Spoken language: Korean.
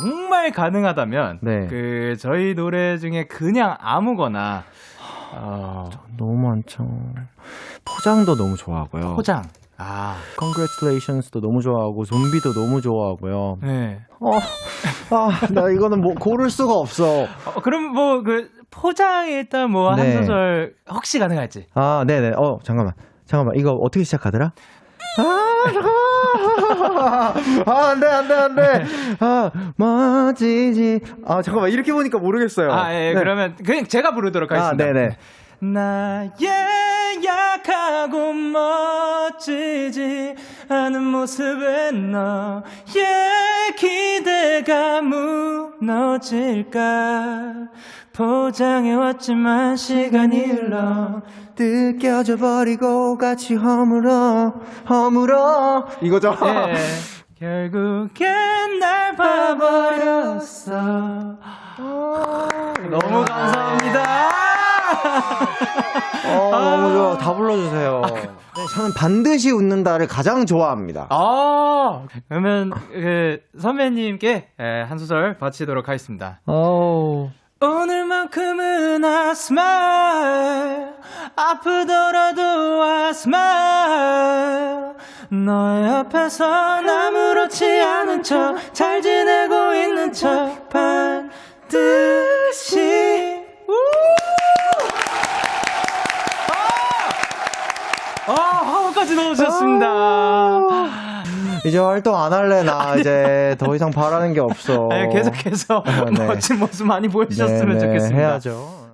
정말 가능하다면 네. 그 저희 노래 중에 그냥 아무거나 어, 너무 많죠. 포장도 너무 좋아하고요. 포장. 아, Congratulations도 너무 좋아하고 좀비도 너무 좋아하고요. 네. 어, 아, 나 이거는 뭐 고를 수가 없어. 어, 그럼 뭐 그 포장에 일단 뭐한 네. 소절 혹시 가능할지. 아, 네 네. 어, 잠깐만. 잠깐만. 이거 어떻게 시작하더라? 아, 잠깐만. 아, 안 돼, 안 돼, 안 돼. 아, 멋지지. 아, 잠깐만. 이렇게 보니까 모르겠어요. 아, 예, 네. 그러면 그냥 제가 부르도록 아, 하겠습니다. 네네. 나의 약하고 멋지지 않은 모습에 너의 기대가 무 너질까 포장해왔지만 시간이 흘러 느껴져 버리고 같이 허물어, 허물어. 이거죠? 예, 결국엔 날 봐버렸어 너무 감사합니다 어, 너무 좋아. 다 불러주세요. 네, 저는 반드시 웃는다를 가장 좋아합니다. 아, 그러면 그 선배님께 예, 한 소절 바치도록 하겠습니다. 어우. 오늘만큼은 I smile 아프더라도 I smile 너의 앞에서 아무렇지 않은 척 잘 지내고 있는 척 아, 화음까지 넣어주셨습니다. 이제 활동 안 할래, 나. 이제 더 이상 바라는 게 없어. 아, 계속해서 네. 멋진 모습 많이 보여주셨으면 네, 네, 좋겠습니다. 해야죠.